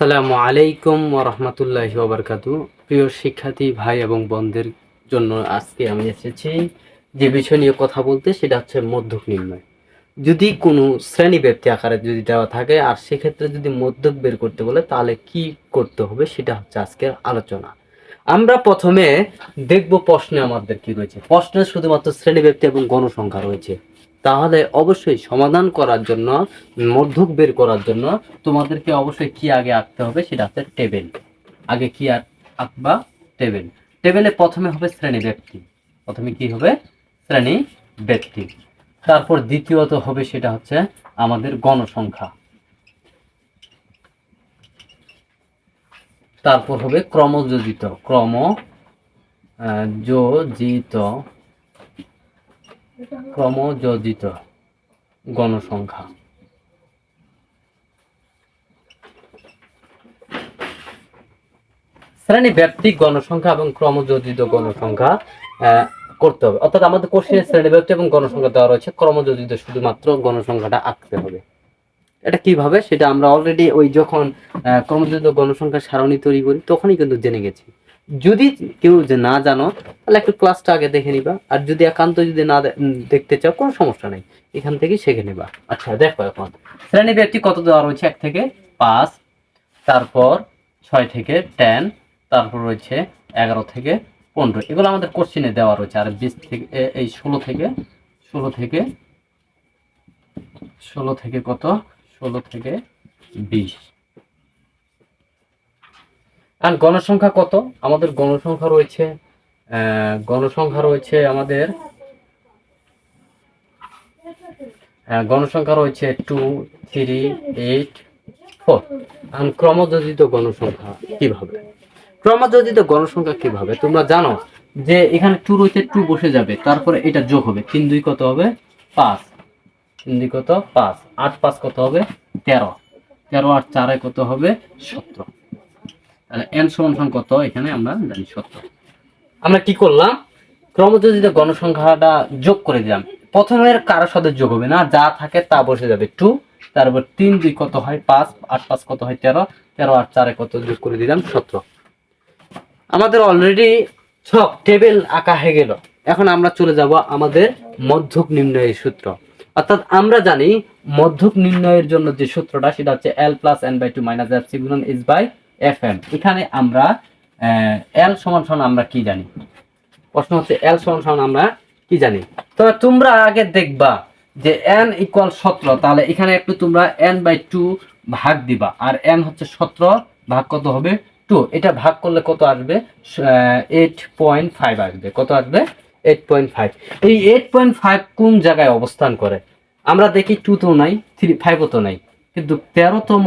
সালামু আলাইকুম ওরহমতুল্লাহ ওবরকাতু প্রিয় শিক্ষার্থী, ভাই এবং বোনদের জন্য আজকে আমি এসেছি যে বিষয় নিয়ে কথা বলতে, সেটা হচ্ছে মধ্যক নির্ণয়। যদি কোনো শ্রেণি ব্যক্তি আকারে যদি দেওয়া থাকে, আর সেক্ষেত্রে যদি মধ্যক বের করতে বলে, তাহলে কি করতে হবে, সেটা হচ্ছে আজকের আলোচনা। আমরা প্রথমে দেখব প্রশ্নে আমাদের কি রয়েছে। প্রশ্নে শুধুমাত্র শ্রেণি ব্যক্তি এবং গণসংখ্যা রয়েছে। তাহলে অবশ্যই সমাধান করার জন্য, মধ্যক বের করার জন্য তোমাদেরকে অবশ্যই কি আগে আঁকতে হবে সেটা হচ্ছে টেবিল। আগে কি আঁক- আঁকবা? টেবিল। টেবিলে প্রথমে হবে শ্রেণি ব্যক্তি। প্রথমে কি হবে? শ্রেণি ব্যক্তি। তারপর দ্বিতীয়ত হবে সেটা হচ্ছে আমাদের গণসংখ্যা। তারপর হবে ক্রমযোজিত। ক্রম যোজিত ক্রমযোজিত গণসংখ্যা। শ্রেণি ব্যক্তি গণসংখ্যা এবং ক্রমযোজিত গণসংখ্যা করতে হবে। অর্থাৎ আমাদের কোশ্চেনে শ্রেণি ব্যক্তি এবং গণসংখ্যা দেওয়া রয়েছে, ক্রমযোজিত শুধুমাত্র গণসংখ্যাটা আঁকতে হবে। এটা কীভাবে? সেটা আমরা অলরেডি ওই যখন ক্রমযোজিত গণসংখ্যা সারণী তৈরি করি, তখনই কিন্তু জেনে গেছি। যদি কেউ যে না জানো, তাহলে একটু ক্লাসটা আগে দেখে নিবা। আর যদি একান্ত যদি না দেখতে চাও, কোনো সমস্যা নেই। এখান থেকেই শিখে নিবা। আচ্ছা দেখো এখন। শ্রেণি ব্যক্তি কত দেওয়া রয়েছে? এক থেকে পাঁচ, তারপর ছয় থেকে টেন তারপর রয়েছে এগারো থেকে পনেরো। এগুলো আমাদের কোশ্চিনে দেওয়া রয়েছে। আর বিশ থেকে এই ষোলো থেকে ষোলো থেকে ষোলো থেকে কত? ষোলো থেকে বিশ। আর গণসংখ্যা কত? আমাদের গণসংখ্যা রয়েছে গণসংখ্যা রয়েছে আমাদের গণসংখ্যা রয়েছে টু থ্রি এইট ফোর আর ক্রমযোজিত গণসংখ্যা কীভাবে? ক্রমযোজিত গণসংখ্যা কীভাবে? তোমরা জানো যে এখানে টু রয়েছে টু বসে যাবে, তারপরে এটা যোগ হবে। তিন দুই কত হবে? পাঁচ। তিন দুই কত? পাঁচ। আট পাঁচ কত হবে? তেরো। তেরো আর চারে কত হবে? সতেরো। আমরা কি করলাম? ক্রমযোজিত গণসংখ্যাটা যোগ করে দিলাম। প্রথমের কারোর সাথে যোগ হবে না, যা থাকে তা বসে যাবে টু তারপর তিন দুই কত হয় পাঁচ, আট পাঁচ কত হয় তেরো তেরো আট চারে কত যোগ করে দিলাম সতেরো। আমাদের অলরেডি ছক টেবিল আঁকা হয়ে গেল। এখন আমরা চলে যাব আমাদের মধ্যক নির্ণয়ের সূত্র। অর্থাৎ আমরা জানি মধ্যক নির্ণয়ের জন্য যে সূত্রটা, সেটা হচ্ছে L plus N by two minus F C গুণন ইজ বাই এফ এম এখানে আমরা এল সমান সমান আমরা কি জানি? প্রশ্ন হচ্ছে এল সমান সমান আমরা কি জানি? তবে তোমরা আগে দেখবা যে এন ইকুয়াল সতেরো, তাহলে এখানে একটু তোমরা এন বাই টু ভাগ দিবা। আর এন হচ্ছে সতেরো, ভাগ কত হবে? টু এটা ভাগ করলে কত আসবে? এইট পয়েন্ট ফাইভ আসবে। কত আসবে? এইট পয়েন্ট ফাইভ এই এইট পয়েন্ট ফাইভ কোন জায়গায় অবস্থান করে? আমরা দেখি টু তো নাই থ্রি ফাইভও তো নাই। কিন্তু তেরোতম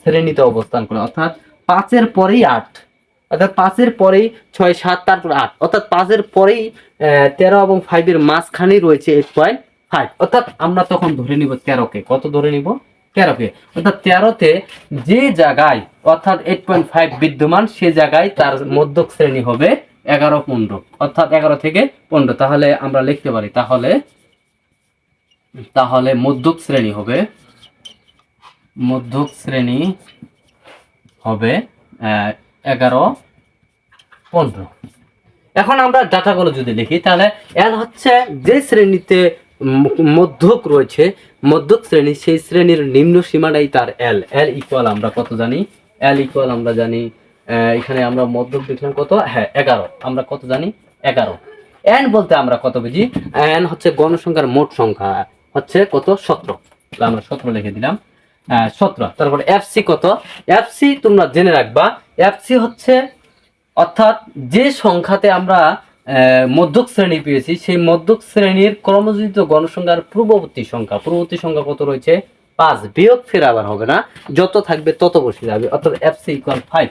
শ্রেণীতে অবস্থান করে, অর্থাৎ পাঁচের পরেই আট। অর্থাৎ পাঁচের পরেই ছয়, সাত, তারপর আট। অর্থাৎ পাঁচের পরেই তেরো এবং ফাইভের মাঝখানেই রয়েছে এইট পয়েন্ট ফাইভ অর্থাৎ আমরা তখন ধরে নিব তেরোকে। কত ধরে নিব? তেরোকে। অর্থাৎ তেরোতে যে জায়গায়, অর্থাৎ এইট পয়েন্ট ফাইভ বিদ্যমান, সে জায়গায় তার মধ্যক শ্রেণি হবে এগারো, পনেরো। অর্থাৎ এগারো থেকে পনেরো। তাহলে আমরা লিখতে পারি, তাহলে তাহলে মধ্যক শ্রেণি হবে মধ্যক শ্রেণি হবে এগারো, পনেরো। এখন আমরা ডাটাগুলো যদি লিখি তাহলে এল হচ্ছে যে শ্রেণীতে মধ্যক রয়েছে, মধ্যক শ্রেণি, সেই শ্রেণির নিম্ন সীমাটাই তার এল এল ইকুয়াল আমরা কত জানি? এল ইকুয়াল আমরা জানি এখানে আমরা মধ্যক দেখলাম কত? হ্যাঁ এগারো। আমরা কত জানি? এগারো। এন বলতে আমরা কত বুঝি? এন হচ্ছে গণসংখ্যার মোট সংখ্যা, হচ্ছে কত? সতেরো। আমরা সতেরো লিখে দিলাম। সতেরো। তারপরে এফসি কত? এফসি তোমরা জেনে রাখবা এফসি হচ্ছে, অর্থাৎ যে সংখ্যাতে আমরা মধ্যক শ্রেণি পেয়েছি, সেই মধ্যক শ্রেণির ক্রমযোজিত গণসংখ্যার পূর্ববর্তী সংখ্যা। পূর্ববর্তী সংখ্যা কত রয়েছে? পাঁচ। বিয়োগ ফের আবার হবে না। যত থাকবে তত বসে যাবে। অর্থাৎ F C equal five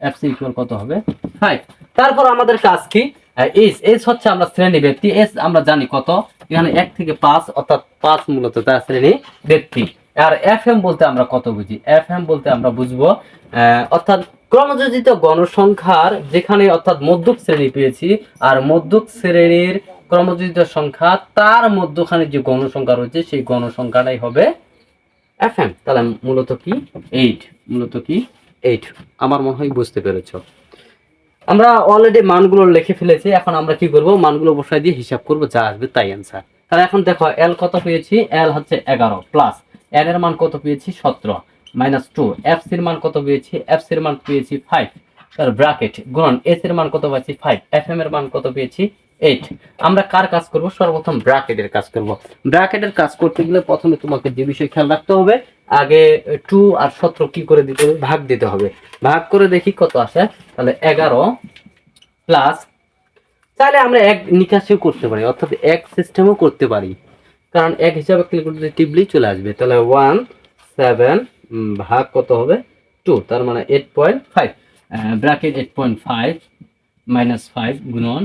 F C equal কত হবে? ফাইভ তারপর আমাদের কাজ কি? এস এস হচ্ছে আমরা শ্রেণি ব্যক্তি। এস আমরা জানি কত? এখানে এক থেকে পাঁচ, অর্থাৎ পাঁচ মূলত তার শ্রেণি ব্যক্তি। আর এফ এম বলতে আমরা কত বুঝি? এফ এম বলতে আমরা বুঝব অর্থাৎ ক্রমযোজিত গণসংখ্যার যেখানে অর্থাৎ মধ্যক শ্রেণি পেয়েছি আর মধ্যক শ্রেণির ক্রমযোজিত সংখ্যা, তার মধ্যখানে যে গণসংখ্যা রয়েছে, সেই গণসংখ্যাটাই হবে এফ এম তাহলে মূলত কি? এইট। মূলত কি? এইট। আমার মনে হয় বুঝতে পেরেছ। আমরা অলরেডি মানগুলো লিখে ফেলেছি, এখন আমরা কি করব? মানগুলো বসাই দিয়ে হিসাব করব, যা আসবে তাই অ্যান্সার তাহলে এখন দেখো এল কত পেয়েছি? এল হচ্ছে এগারো প্লাস এল এর মান কত পেয়েছি? সতেরো। মাইনাস টু এফ সির মান কত পেয়েছি? এফ সির মান পেয়েছি ফাইভ তার ব্র্যাকেট গুণন এস এর মান কত পেয়েছি ফাইভ এফ এম এর মান কত পেয়েছি? এইট আমরা কার কাজ করব? সর্বপ্রথম ব্র্যাকেটের কাজ করব। ব্র্যাকেটের কাজ করতে গেলে প্রথমে তোমাকে যে বিষয় খেয়াল রাখতে হবে, আগে টু আর সতেরো কি করে দিতে হবে? ভাগ দিতে হবে। ভাগ করে দেখি কত আসে। তাহলে এগারো প্লাস তাহলে আমরা এক নিকাশেও করতে পারি, অর্থাৎ এক সিস্টেমও করতে পারি। কারণ এক হিসাবে টিপলেই চলে আসবে, তাহলে ওয়ান সেভেন ভাগ কত হবে? টু তার মানে eight point five bracket eight point five minus five গুণন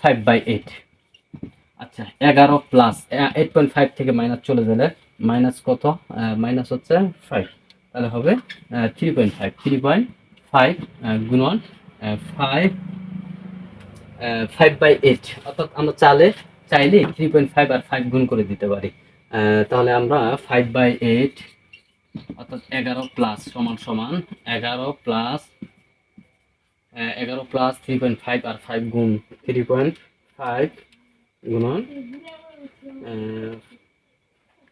ফাইভ বাই এইট আচ্ছা এগারো প্লাস এইট পয়েন্ট ফাইভ থেকে মাইনাস চলে গেলে মাইনাস কত? মাইনাস হচ্ছে ফাইভ তাহলে হবে three point five three point five গুণন ফাইভ ফাইভ বাই এইট অর্থাৎ আমরা চালে চাইলে থ্রি পয়েন্ট ফাইভ আর ফাইভ গুণ করে দিতে পারি। তাহলে আমরা ফাইভ বাই এইট অর্থাৎ এগারো প্লাস সমান সমান এগারো প্লাস এগারো প্লাস থ্রি পয়েন্ট ফাইভ আর ফাইভ গুণ থ্রি পয়েন্ট ফাইভ গুণন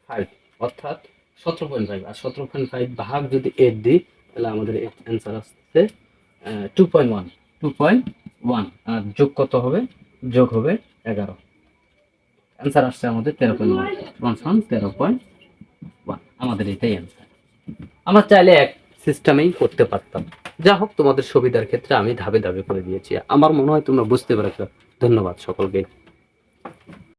ফাইভ অর্থাৎ সতেরো পয়েন্ট ফাইভ আর সতেরো পয়েন্ট ফাইভ ভাগ যদি এইট দিই তাহলে আমাদের অ্যান্সার আসছে two point one two point one আর যোগ কত হবে? যোগ হবে এগারো। অ্যান্সার আসছে আমাদের তেরো পয়েন্ট ওয়ান তেরো পয়েন্ট ওয়ান আমাদের এটাই অ্যান্সার আমার চাইলে এক সিস্টেমেই করতে পারতাম। যা হোক তোমাদের সুবিধার ক্ষেত্রে আমি ধাপে ধাপে করে দিয়েছি। আমার মনে হয় তোমরা বুঝতে পেরেছ। ধন্যবাদ সকলকে।